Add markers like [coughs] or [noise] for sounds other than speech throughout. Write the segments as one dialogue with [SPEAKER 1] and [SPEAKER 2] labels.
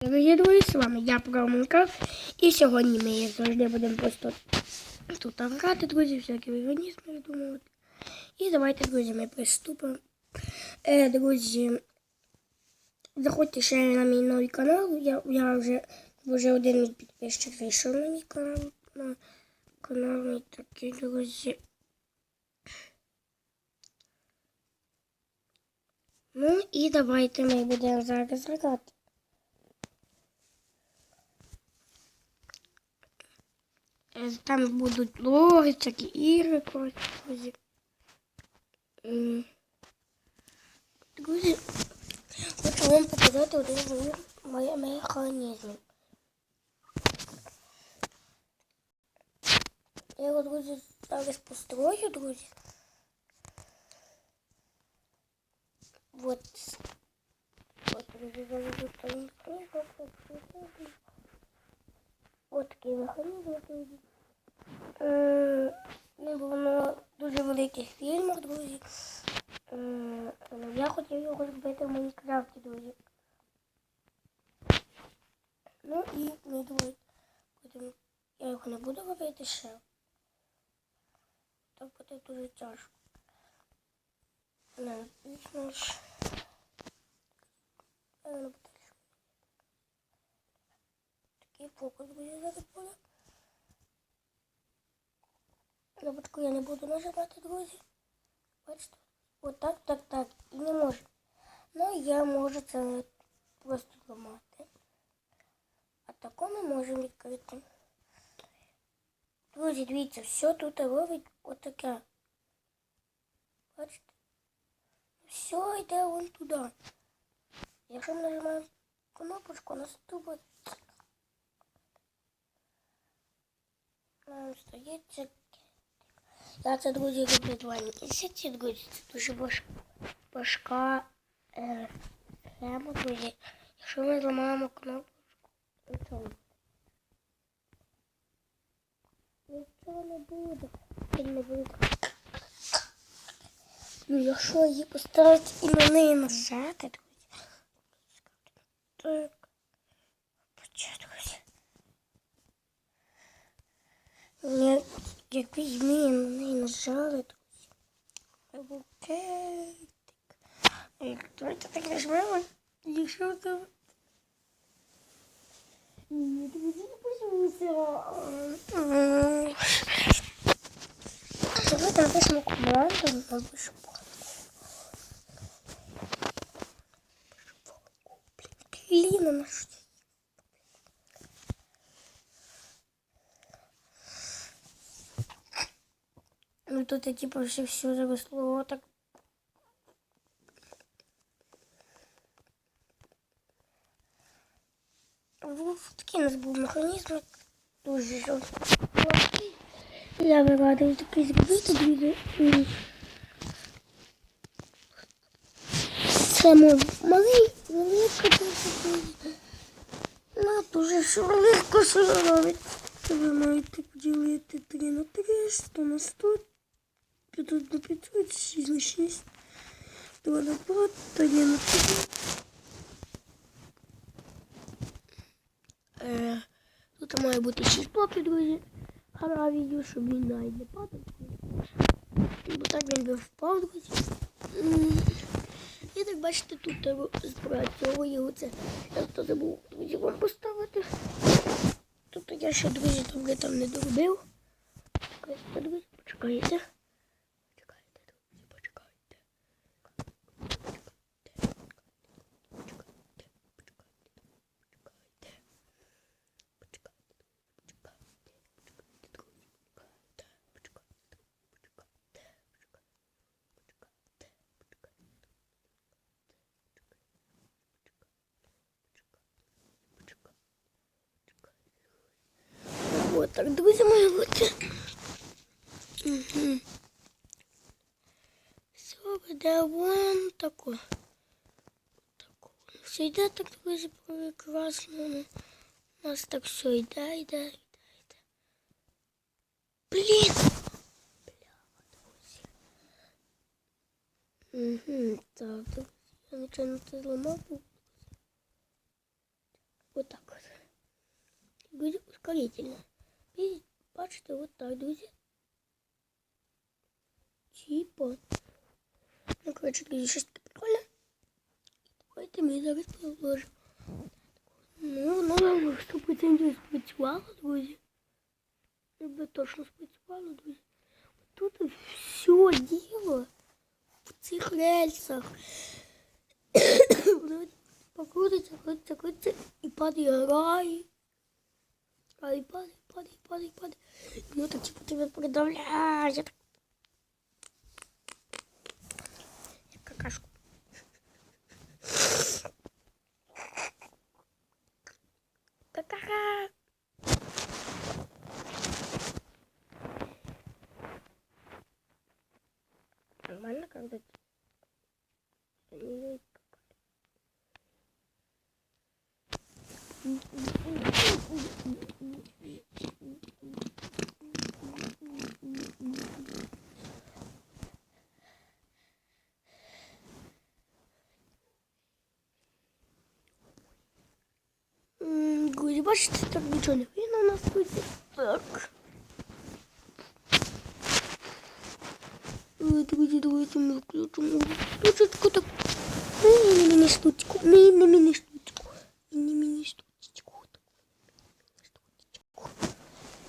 [SPEAKER 1] Дорогі друзі, з вами я Проманка. І сьогодні ми, як завжди, будемо просто тут грати, друзі, всякі організми придумувати. І давайте, друзі, ми приступимо. Е, друзі, заходьте ще на мій новий канал. Я, я вже, вже один мій підписчик зайшов на мій канал. На канал мій такий, друзі. Ну і давайте ми будемо зараз грати. Там будуть логи, всякі ігри, коротше, друзі. М. Друзі, хочу вам показати один з механізмів. Я його, друзі, зараз построю, друзі. Вот. Вот, друзі, зараз там От такий механізм, друзі. Е, Не було на дуже великих фільмах, друзі. Е, ну, Я хотів його зробити в Майнкрафті, друзі. Ну і не думаю, потім я його не буду робити ще. Так буде дуже тяжко. Не, звісно ж. Не буду. Такий фокус буде зараз буде. Кнопочку я не буду нажимати, друзі. Бачите? От так, так, так. І не можу. Ну, я можу це просто ламати. А тако ми можемо відкрити. Друзі, дивіться, все тут робить отаке. Бачите? Все йде вон туди. Якщо ми нажимаємо кнопочку, наступить Нам стається. Я це, друзі, роблю два місяці, друзі. Це дуже важ... важка е, схема, друзі. Якщо ми зламаємо кнопочку, нічого. Нічого не буде. Не буде. Ну, якщо її поставити і на неї нажати, друзі. Так. Початку. Ні, як візьмі на неї нажали, друзі. Окей. Давайте так нажмемо. Якщо там... Ні, друзі, не боюся. Давайте напишемо команду на вишку. Блін, на що? Ну тут я типа все все заросло так. Вот такий у нас був механізм. Дуже жорсткий. Я би рада такий зробити, друзі. Це мой малий, велика дуже. Ну, дуже що робить. Ви маєте поділити 3 на 3, 100 на 100, 500 на 500, 6 на 6, 2 на 2, 3 на 3. Е, тут має бути 6 блоків, друзі. Гра відео, щоб він навіть не падав. Бо так він би впав, друзі. І так бачите, тут треба спрацьовує оце. Я то забув, друзі, вам поставити. Тут я ще, друзі, добре там не доробив. Почекайте, друзі. Почекайте, так, друзі мої, от. Угу. Все буде вон тако. Тако. Все йде так, друзі, прекрасно. У нас так все йде, йде, йде, йде. Блін! Бляха, друзі. Угу, так, друзі. Я нічого не зламав. Отак от. Друзі, ускорительно. І бачите, от так, друзі. Типа. Ну, коротше, друзі, щось таке прикольне. Давайте ми зараз продовжимо. Ну, ну, 100% спрацювало, друзі. Якби точно спрацювало, друзі. Тут все діло в цих рельсах. [coughs] Воно покрутиться, крутиться, крутиться і падає рай. Рай падає, падає, падає, падає. І воно так типу тебе придавляє. Так. Як какашку. Какаха. Нормально, когда не видит бачите, так нічого не видно у нас тут. Так. Ой, Друзі, давайте ми включимо штучку так. Міні-міні штучку, міні-міні штучку, міні-міні штучку.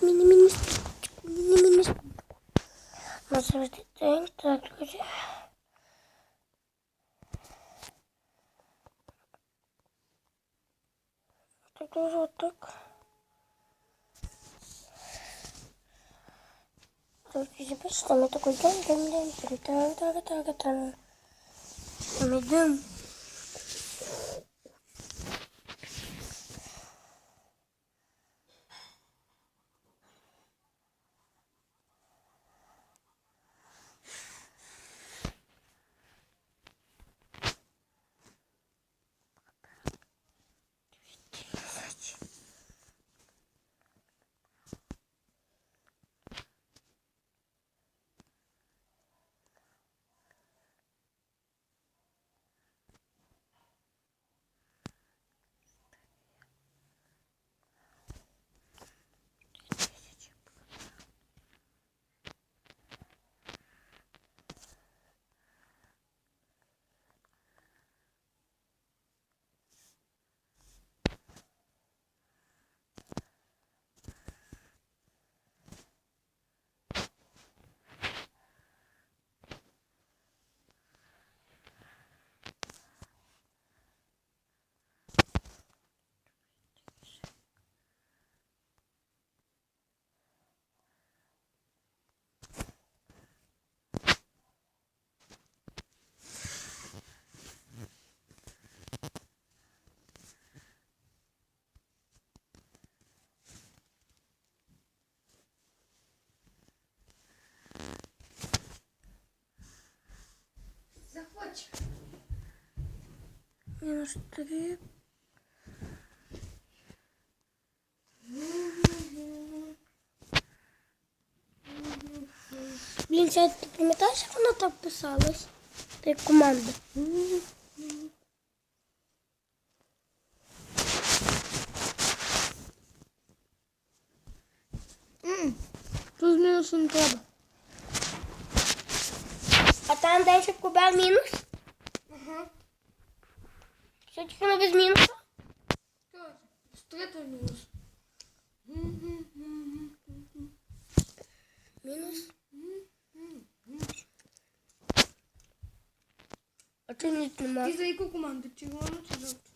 [SPEAKER 1] Міні-міні штучку, міні-міні штучку. На завжди день, так, друзі. Так, друзі, отак. Так, друзі, бачите, ми такой день, день, день, так, так, так,
[SPEAKER 2] Заходь.
[SPEAKER 1] Мінус три. Блін, це ти пам'ятаєш, як воно так писалось? Це як команда. Тут мінусу не треба. Там далі кубе мінус?
[SPEAKER 2] Ага.
[SPEAKER 1] Все тільки не без мінусу?
[SPEAKER 2] Тоже. Стрета минус.
[SPEAKER 1] Мінус. А чого ніч нема?
[SPEAKER 2] Ты за яку команду? Червону чи жовту?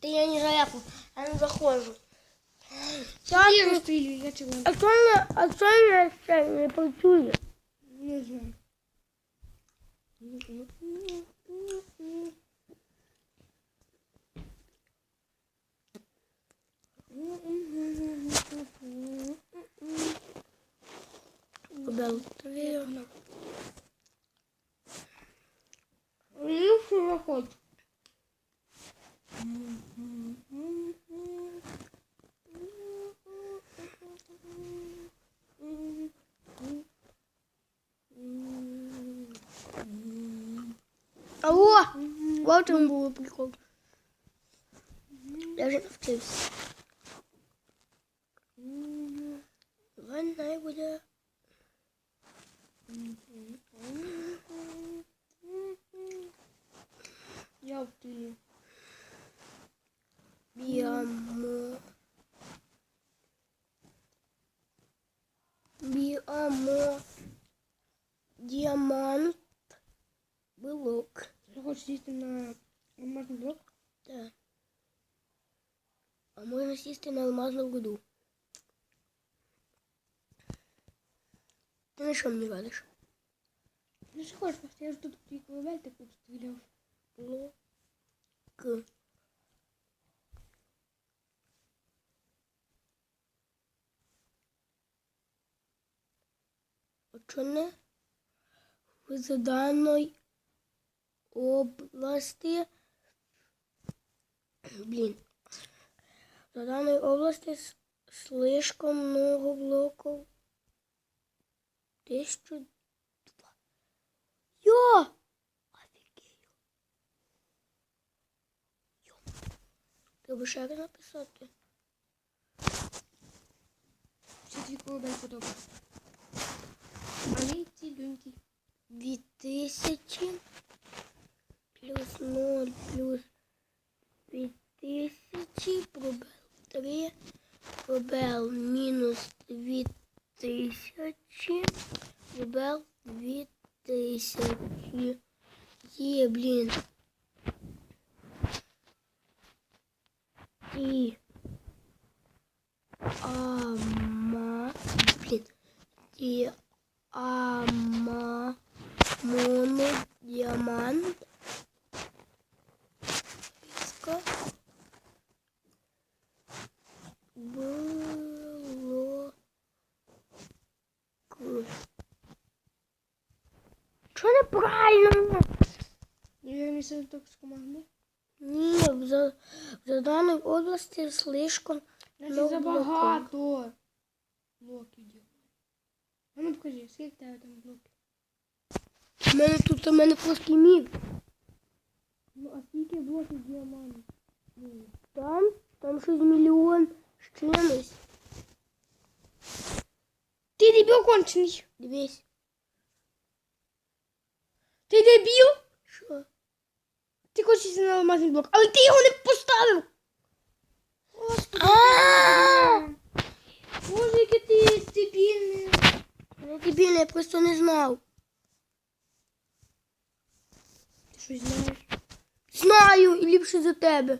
[SPEAKER 1] Та я не за яку, я не заходжу.
[SPEAKER 2] Я
[SPEAKER 1] Я
[SPEAKER 2] розстрілюю, я червону.
[SPEAKER 1] А що не, а що не, це не працює?
[SPEAKER 2] Не знаю.
[SPEAKER 1] Кубе лотерея.
[SPEAKER 2] Ну, що заходь.
[SPEAKER 1] Алло! Вот он был прикол. Я вже навчився. Давай най буде.
[SPEAKER 2] Я в тилі.
[SPEAKER 1] Біамо. Біамо. Діамант. Білок.
[SPEAKER 2] Ти хочеш сісти на алмазний блок?
[SPEAKER 1] Так. А можна сісти на алмазну руду. Ти на що мені радиш?
[SPEAKER 2] Ну що хочеш, просто я ж тут твій коловель так тут стріляв.
[SPEAKER 1] Блок. Учене в заданной области блин в заданной области слишком много блоков тысячу два Йо! Офігею. Йо. Треба ще раз написати.
[SPEAKER 2] Ще твій коловель подобається. А мій цілюнький.
[SPEAKER 1] 2000 плюс 0 плюс 2000 пробел 3 пробел мінус 2000 пробел 2000 є, блін. І ама, блін, і ама моно діамант. Піска
[SPEAKER 2] З команди.
[SPEAKER 1] Ні, в, за, в заданій області слишком
[SPEAKER 2] Значить забагато. Блоків. А ну покажи, скільки тебе там блоків?
[SPEAKER 1] У мене тут у мене плоский мір.
[SPEAKER 2] Ну, а скільки блоків діамантів?
[SPEAKER 1] Там, там щось мільйон з чимось.
[SPEAKER 2] Ти дебіл кончений.
[SPEAKER 1] Дивись.
[SPEAKER 2] Ти дебіл?
[SPEAKER 1] Що?
[SPEAKER 2] Ти хочеш сісти на алмазний блок, але ти його не поставив. Господи. Боже, яке ти дебільний.
[SPEAKER 1] Я дебільний, я просто не знав.
[SPEAKER 2] Ти щось знаєш?
[SPEAKER 1] Знаю і ліпше за тебе.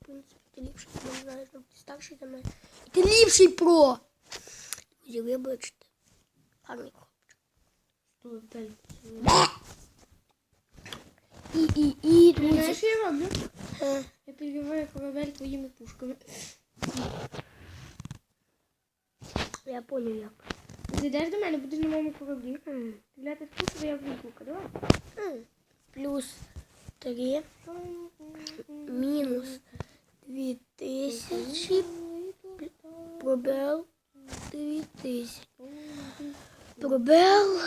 [SPEAKER 1] В принципі, ти ліпше за мене знаєш, але ти старший за мене. І ти ліпший про. Друзі, вибачте. Гарний хлопчик.
[SPEAKER 2] Стой, дай.
[SPEAKER 1] І, і, і,
[SPEAKER 2] Ти знаєш, що я роблю?
[SPEAKER 1] Е,
[SPEAKER 2] Я підбиваю корабель твоїми пушками.
[SPEAKER 1] Я поняв як.
[SPEAKER 2] Зайдеш до мене, будеш на моєму кораблі.
[SPEAKER 1] М,
[SPEAKER 2] Стріляти з я лука, давай?
[SPEAKER 1] м. Плюс 3 мінус 2000 пробел 2000. Пробел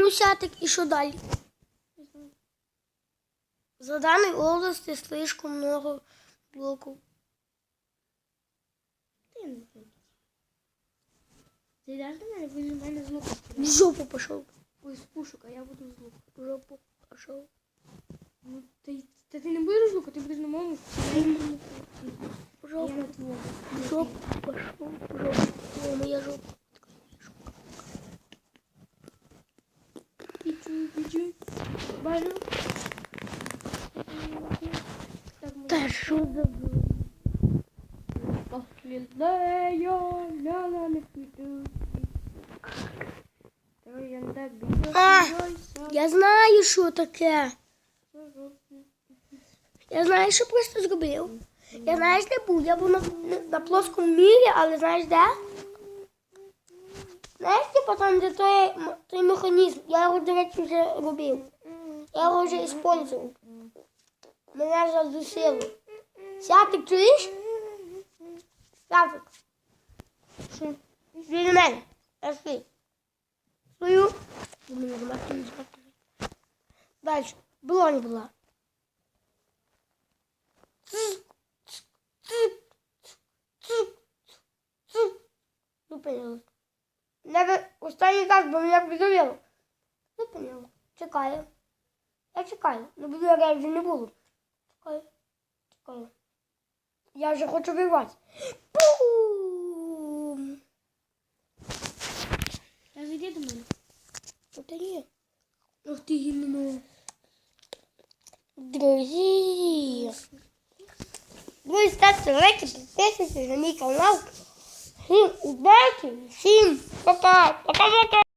[SPEAKER 1] Ну, сятик, і що далі? За данной области слишком много блоков.
[SPEAKER 2] Ти. Зайдеш до мене, до мене
[SPEAKER 1] В жопу пошел.
[SPEAKER 2] Ой, з пушок, а я буду з лука.
[SPEAKER 1] В жопу пошел.
[SPEAKER 2] Ну, ти, та ти не будеш з лука, ти будеш на моєму, на.
[SPEAKER 1] В жопу, в жопу пошел. В жопу. О, моя жопа.
[SPEAKER 2] Пічу. Бажу.
[SPEAKER 1] Та що за...
[SPEAKER 2] Послідею, ляля не піду.
[SPEAKER 1] А! Я знаю, що таке. Я знаю, що просто зробив. Я знаєш, де був. Я був на, на плоскому мірі, але знаєш де? Знаєш, типу, там, де той, той механізм, я його, до речі, вже робив. Я його вже использував. Мене задусило. Сятик, чуєш? Сятик.
[SPEAKER 2] Що?
[SPEAKER 1] Від мене. Пошли. Звати. Далі. Була не була. Зупинилась. Не останній раз, бо мене підовіло. Зупинилась. Чекаю. Я чекаю. Ну буду я вже не буду. Чекаю. Чекаю. Я вже хочу вирвати. Бум!
[SPEAKER 2] Та зайди до мене.
[SPEAKER 1] Ні.
[SPEAKER 2] Ох ти гімно.
[SPEAKER 1] Друзі. Ви ставте лайки, підписуйтесь на мій канал. Sim, o Beck? Sim, papai. Papai, papai.